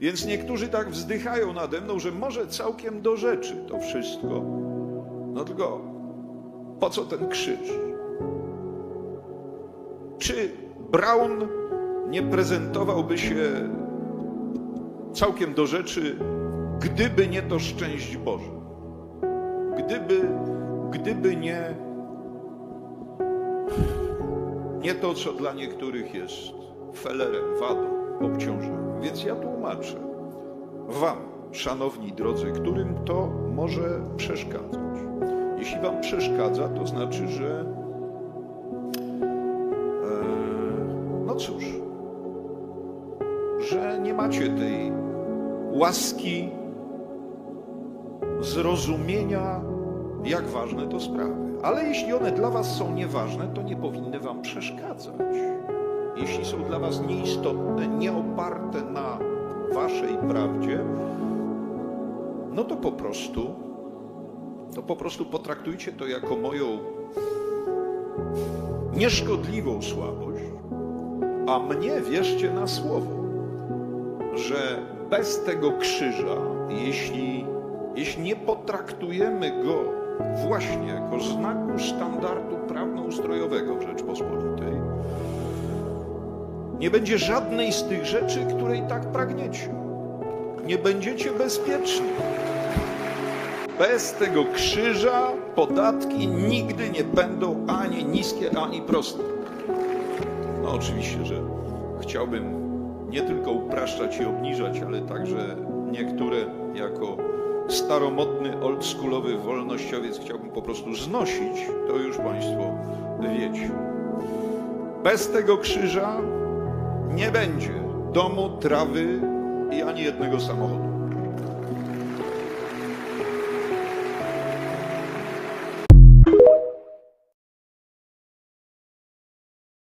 Więc niektórzy tak wzdychają nade mną, że może całkiem do rzeczy to wszystko. No tylko po co ten krzyż? Czy Brown nie prezentowałby się całkiem do rzeczy, gdyby nie to szczęść Boże? Gdyby, gdyby nie, nie to, co dla niektórych jest felerem, wadą, obciążeniem. Więc ja tłumaczę Wam, szanowni drodzy, którym to może przeszkadzać. Jeśli Wam przeszkadza, to znaczy, że e, no cóż, że nie macie tej łaski zrozumienia, jak ważne to sprawy. Ale jeśli one dla Was są nieważne, to nie powinny Wam przeszkadzać. Jeśli są dla Was nieistotne, nieoparte na Waszej prawdzie, no to po prostu, to po prostu potraktujcie to jako moją nieszkodliwą słabość, a mnie wierzcie na słowo, że bez tego krzyża, jeśli, jeśli nie potraktujemy go właśnie jako znaku standardu prawno-ustrojowego w Rzeczpospolitej, nie będzie żadnej z tych rzeczy, której tak pragniecie. Nie będziecie bezpieczni. Bez tego krzyża podatki nigdy nie będą ani niskie, ani proste. No oczywiście, że chciałbym nie tylko upraszczać i obniżać, ale także niektóre jako staromodny, oldschoolowy wolnościowiec chciałbym po prostu znosić, to już Państwo wiecie. Bez tego krzyża nie będzie domu, trawy i ani jednego samochodu.